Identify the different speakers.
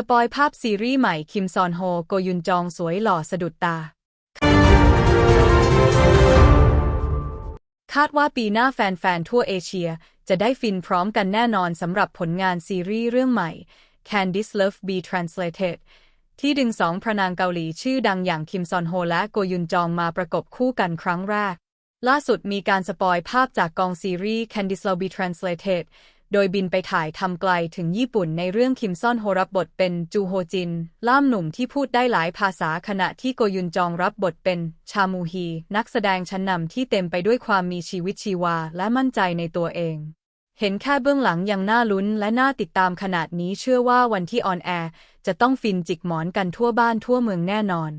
Speaker 1: สปอยภาพซีรีส์ใหม่คิมซอนโฮ โกยุนจองสวยหล่อสะดุดตา คาดว่าปีหน้าแฟน ๆ ทั่วเอเชีย จะได้ฟินพร้อมกันแน่นอนสำหรับผลงานซีรีส์เรื่องใหม่ Candice Love Be Translated ที่ดึงสองพระนางเกาหลีชื่อดังอย่างคิมซอนโฮและโกยุนจองมาประกบคู่กันครั้งแรก ล่าสุดมีการสปอยภาพจากกองซีรีส์ Candice Love Be Translated โดยบินไปถ่ายทำไกลถึงญี่ปุ่นในเรื่องคิมซอนโฮรับบทเป็นจูโฮจิน ล่ามหนุ่มที่พูดได้หลายภาษาขณะที่โกยุนจองรับบทเป็นชามูฮี นักแสดงชั้นนำที่เต็มไปด้วยความมีชีวิตชีวาและมั่นใจในตัวเองเห็นแค่เบื้องหลังยังน่าลุ้นและน่าติดตามขนาดนี้เชื่อว่าวันที่ออนแอร์จะต้องฟินจิกหมอนกันทั่วบ้านทั่วเมืองแน่นอน